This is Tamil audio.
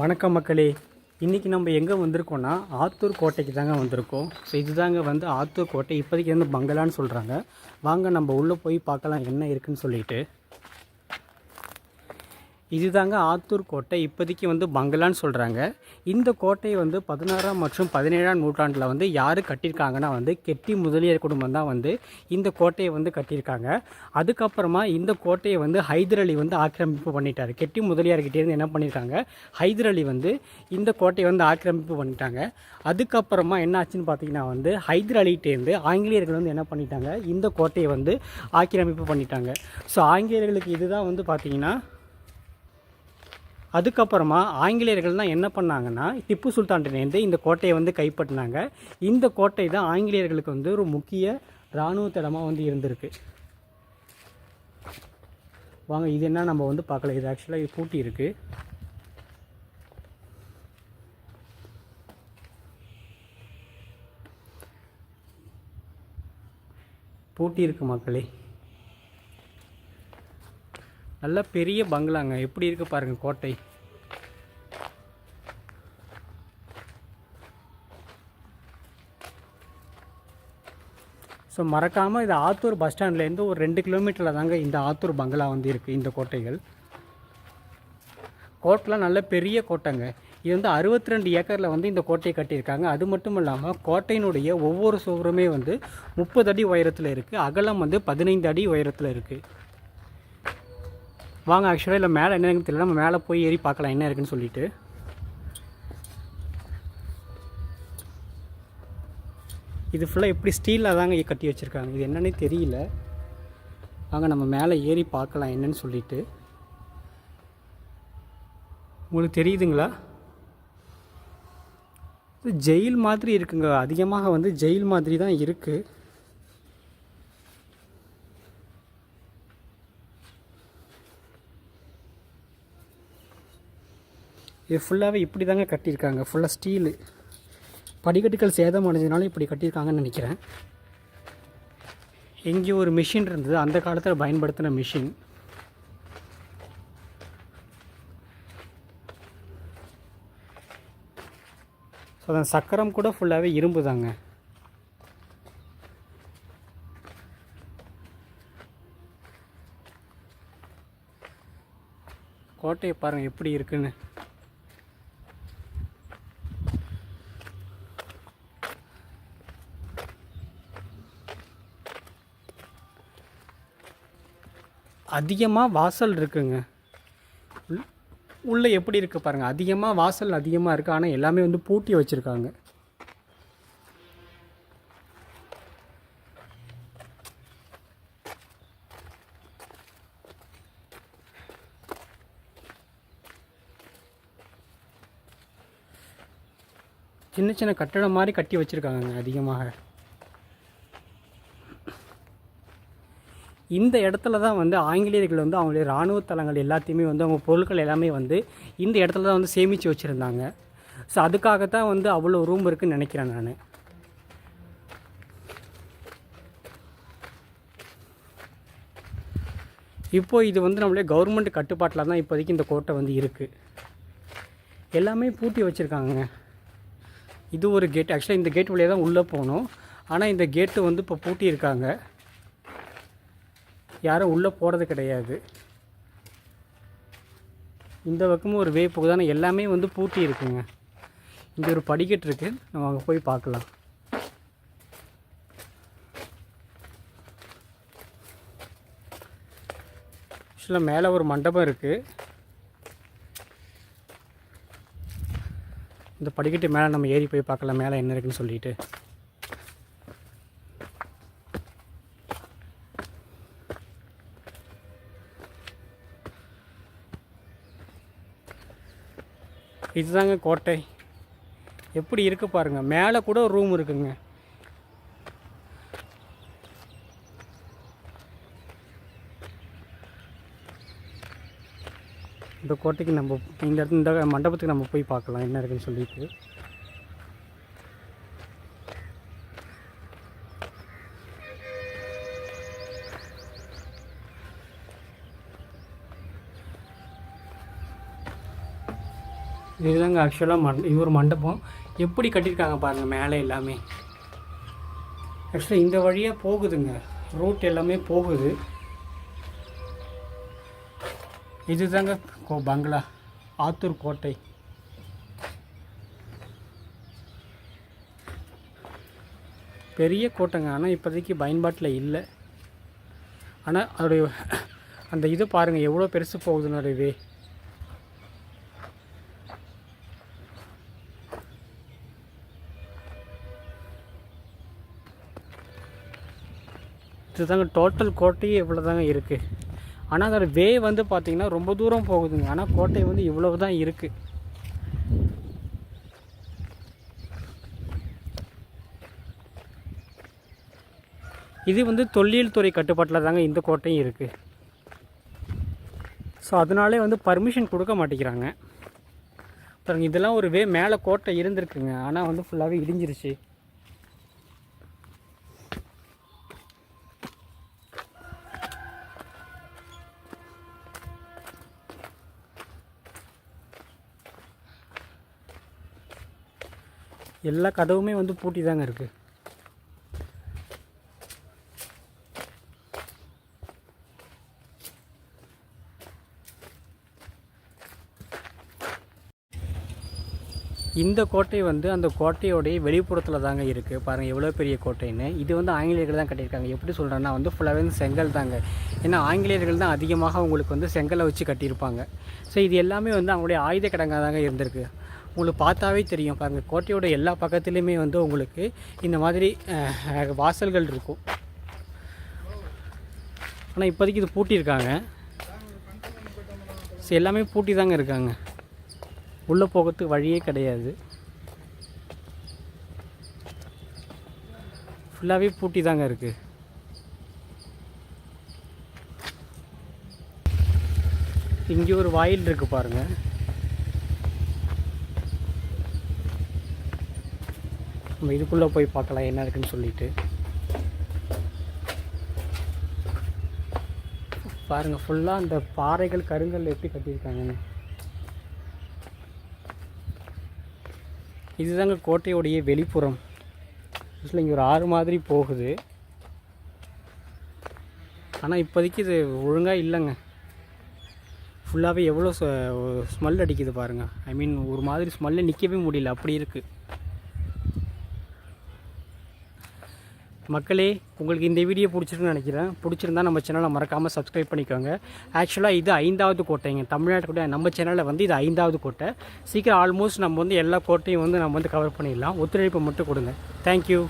வணக்கம் மக்களே. இன்றைக்கி நம்ம எங்கே வந்திருக்கோம்னா ஆத்தூர் கோட்டைக்கு தாங்க வந்திருக்கோம். ஸோ இதுதாங்க வந்து ஆத்தூர் கோட்டை. இப்போதைக்கு வந்து பங்களான்னு சொல்கிறாங்க வாங்க நம்ம உள்ளே போய் பார்க்கலாம் என்ன இருக்குதுன்னு சொல்லிட்டு. இதுதாங்க ஆத்தூர் கோட்டை. இப்போதைக்கு வந்து பங்களான்னு சொல்கிறாங்க இந்த கோட்டை வந்து பதினாறாம் மற்றும் பதினேழாம் நூற்றாண்டில் வந்து யார் கட்டியிருக்காங்கன்னா வந்து கெட்டி முதலியார் குடும்பம் தான் வந்து இந்த கோட்டையை வந்து கட்டியிருக்காங்க. அதுக்கப்புறமா இந்த கோட்டையை வந்து ஹைதர் அலி வந்து ஆக்கிரமிப்பு பண்ணிட்டார். கெட்டி முதலியார்கிட்டேருந்து என்ன பண்ணியிருக்காங்க? ஹைதர் அலி வந்து இந்த கோட்டையை வந்து ஆக்கிரமிப்பு பண்ணிட்டாங்க. அதுக்கப்புறமா என்ன ஆச்சுன்னு பார்த்தீங்கன்னா வந்து ஹைதர் அலிகிட்டேருந்து ஆங்கிலேயர்கள் வந்து என்ன பண்ணிட்டாங்க? இந்த கோட்டையை வந்து ஆக்கிரமிப்பு பண்ணிட்டாங்க. ஸோ ஆங்கிலேயர்களுக்கு இதுதான் வந்து பார்த்தீங்கன்னா அதுக்கப்புறமா ஆங்கிலேயர்கள் தான் என்ன பண்ணாங்கன்னா திப்பு சுல்தான்கிட்டேருந்து இந்த கோட்டையை வந்து கைப்பற்றினாங்க. இந்த கோட்டை தான் ஆங்கிலேயர்களுக்கு வந்து ஒரு முக்கிய இராணுவ தடமாக வந்து இருந்திருக்கு. வாங்க இது என்ன நம்ம வந்து பார்க்கல. இது ஆக்சுவலாக இது பூட்டி இருக்குது பூட்டி இருக்கு மக்களே. நல்ல பெரிய பங்களாங்க. எப்படி இருக்குது பாருங்கள் கோட்டை. ஸோ மறக்காமல் இது ஆத்தூர் பஸ் ஸ்டாண்ட்லேருந்து ஒரு ரெண்டு கிலோமீட்டரில் தாங்க இந்த ஆத்தூர் பங்களா வந்து இருக்குது இந்த கோட்டைகள். கோட்டைலாம் நல்ல பெரிய கோட்டைங்க. இது வந்து அறுபத்தி ரெண்டு ஏக்கரில் வந்து இந்த கோட்டையை கட்டியிருக்காங்க. அது மட்டும் இல்லாமல் கோட்டையினுடைய ஒவ்வொரு சுவருமே வந்து முப்பது அடி உயரத்தில் இருக்குது அகலம் வந்து பதினைந்து அடி உயரத்தில் இருக்குது வாங்க ஆக்சுவலாக இல்லை மேலே என்ன தெரியல. நம்ம மேலே போய் ஏறி பார்க்கலாம் என்ன இருக்குன்னு சொல்லிட்டு. இது ஃபுல்லாக எப்படி ஸ்டீலில் தாங்க கட்டி வச்சுருக்காங்க. இது என்னன்னே தெரியல. வாங்க நம்ம மேலே ஏறி பார்க்கலாம் என்னன்னு சொல்லிட்டு. உங்களுக்கு தெரியுதுங்களா? இது ஜெயில் மாதிரி இருக்குங்க. அதிகமாக வந்து ஜெயில் மாதிரி தான் இருக்குது இது ஃபுல்லாகவே இப்படி தாங்க கட்டியிருக்காங்க. ஃபுல்லாக ஸ்டீலு படிக்கட்டுகள் சேதம் அடைஞ்சதுனால இப்படி கட்டியிருக்காங்கன்னு நினைக்கிறேன். எங்கேயோ ஒரு மிஷின் இருந்தது. அந்த காலத்தில் பயன்படுத்தின மிஷின் ஸோ அதன் சக்கரம் கூட ஃபுல்லாகவே இரும்பு தாங்க கோட்டையை பாருங்கள் எப்படி இருக்குன்னு. அதிகமாக வாசல் இருக்குங்க. உள்ளே எப்படி இருக்குது பாருங்கள் அதிகமாக வாசல் அதிகமாக இருக்குது ஆனால் எல்லாமே வந்து பூட்டி வச்சுருக்காங்க. சின்ன சின்ன கட்டடம் மாதிரி கட்டி வச்சுருக்காங்க அதிகமாக. இந்த இடத்துல தான் வந்து ஆங்கிலேயர்கள் வந்து அவங்களுடைய இராணுவ தளங்கள் எல்லாத்தையுமே வந்து அவங்க பொருட்கள் எல்லாமே வந்து இந்த இடத்துல தான் வந்து சேமித்து வச்சுருந்தாங்க. ஸோ அதுக்காகத்தான் வந்து அவ்வளோ ரூம் இருக்குன்னு நினைக்கிறேன் நான். இப்போ இது வந்து நம்மளுடைய கவர்மெண்ட் கட்டுப்பாட்டில் தான் இப்போதைக்கு இந்த கோட்டை வந்து இருக்குது எல்லாமே பூட்டி வச்சுருக்காங்க. இது ஒரு கேட் ஆக்சுவலாக இந்த கேட் வழியாக தான் உள்ளே போகணும் ஆனால் இந்த கேட்டு வந்து இப்போ பூட்டி இருக்காங்க யாரும் உள்ளே போகிறது கிடையாது. இந்த பக்கமும் ஒரு வே போகுதான. எல்லாமே வந்து பூட்டி இருக்குங்க. இங்கே ஒரு படிக்கட்டு இருக்குது நம்ம அங்கே போய் பார்க்கலாம். ஆக்சுவலாக மேலே ஒரு மண்டபம் இருக்குது இந்த படிக்கட்டு மேலே நம்ம ஏறி போய் பார்க்கலாம். மேலே என்ன இருக்குன்னு சொல்லிட்டு. இதுதாங்க கோட்டை. எப்படி இருக்கு பாருங்கள் மேலே கூட ஒரு ரூம் இருக்குங்க. இந்த கோட்டைக்கு நம்ம இந்த இடத்துல இந்த மண்டபத்துக்கு நம்ம போய் பார்க்கலாம். என்ன இருக்குன்னு சொல்லிட்டு. இதுதாங்க ஆக்சுவலாக மண் இது ஒரு மண்டபம். எப்படி கட்டியிருக்காங்க பாருங்கள் மேலே எல்லாமே. ஆக்சுவலாக இந்த வழியாக போகுதுங்க. ரூட் எல்லாமே போகுது. இதுதாங்க கோ பங்களா. ஆத்தூர் கோட்டை. பெரிய கோட்டைங்க. ஆனால் இப்போதைக்கு பயன்பாட்டில் இல்லை. ஆனால் அதோடைய அந்த இது பாருங்கள் எவ்வளோ பெருசு போகுதுன்னு இது இதுதாங்க டோட்டல் கோட்டையே இவ்வளோ தாங்க இருக்குது ஆனால் அதோட வே வந்து பார்த்திங்கன்னா ரொம்ப தூரம் போகுதுங்க. ஆனால் கோட்டை வந்து இவ்வளவு தான் இருக்குது இது வந்து தொல்லியல் துறை கட்டுப்பாட்டில் தாங்க இந்த கோட்டையும் இருக்குது ஸோ அதனாலே வந்து பர்மிஷன் கொடுக்க மாட்டேங்கிறாங்க. அப்புறம் இதெல்லாம் ஒரு வே மேலே கோட்டை இருந்திருக்குங்க. ஆனால் வந்து ஃபுல்லாகவே இடிஞ்சிருச்சு. எல்லா கதவுமே வந்து பூட்டி தாங்க இருக்குது இந்த கோட்டை வந்து அந்த கோட்டையோடைய வெளிப்புறத்தில் தாங்க இருக்குது பாருங்கள் எவ்வளோ பெரிய கோட்டைன்னு. இது வந்து ஆங்கிலேயர்கள் தான் கட்டியிருக்காங்க. எப்படி சொல்கிறேன்னா வந்து ஃபுல்லாகவே வந்து செங்கல் தாங்க. ஏன்னா ஆங்கிலேயர்கள் தான் அதிகமாக அவங்களுக்கு வந்து செங்கலை வச்சு கட்டியிருப்பாங்க. ஸோ இது எல்லாமே வந்து அவங்களுடைய ஆயுத கிடங்காக தாங்க இருந்திருக்கு. உங்களுக்கு பார்த்தாவே தெரியும். பாருங்கள் கோட்டையோட எல்லா பக்கத்துலேயுமே வந்து உங்களுக்கு இந்த மாதிரி வாசல்கள் இருக்கும். ஆனால் இப்போதைக்கு இது பூட்டியிருக்காங்க. ஸோ எல்லாமே பூட்டி தாங்க இருக்காங்க. உள்ளே போகிறதுக்கு வழியே கிடையாது. ஃபுல்லாகவே பூட்டி தாங்க இருக்குது இங்கே ஒரு வாயில் இருக்குது பாருங்கள் நம்ம இதுக்குள்ளே போய் பார்க்கலாம் என்ன இருக்குன்னு சொல்லிட்டு. பாருங்கள் ஃபுல்லாக அந்த பாறைகள் கருங்கல் எப்படி கட்டியிருக்காங்கன்னு. இதுதாங்க கோட்டையோடைய வெளிப்புறம். ஆக்சுவலாக இங்கே ஒரு ஆறு மாதிரி போகுது. ஆனால் இப்போதைக்கு இது ஒழுங்காக இல்லைங்க. ஃபுல்லாகவே எவ்வளோ ஸ்மெல் அடிக்குது பாருங்கள் ஐ மீன் ஒரு மாதிரி ஸ்மெல்லு நிற்கவே முடியல. அப்படி இருக்குது மக்களே உங்களுக்கு இந்த வீடியோ பிடிச்சிருக்குன்னு நினைக்கிறேன். பிடிச்சிருந்தா நம்ம சேனலை மறக்காமல் சப்ஸ்கிரைப் பண்ணிக்கோங்க. ஆக்சுவலாக இது ஐந்தாவது கோட்டைங்க. தமிழ்நாட்டுக்குடைய நம்ம சேனலில் வந்து இது ஐந்தாவது கோட்டை. சீக்கிரம் ஆல்மோஸ்ட் நம்ம வந்து எல்லா கோட்டையும் வந்து நம்ம வந்து கவர் பண்ணிடலாம். ஒத்துழைப்பு மட்டும் கொடுங்க. தேங்க்யூ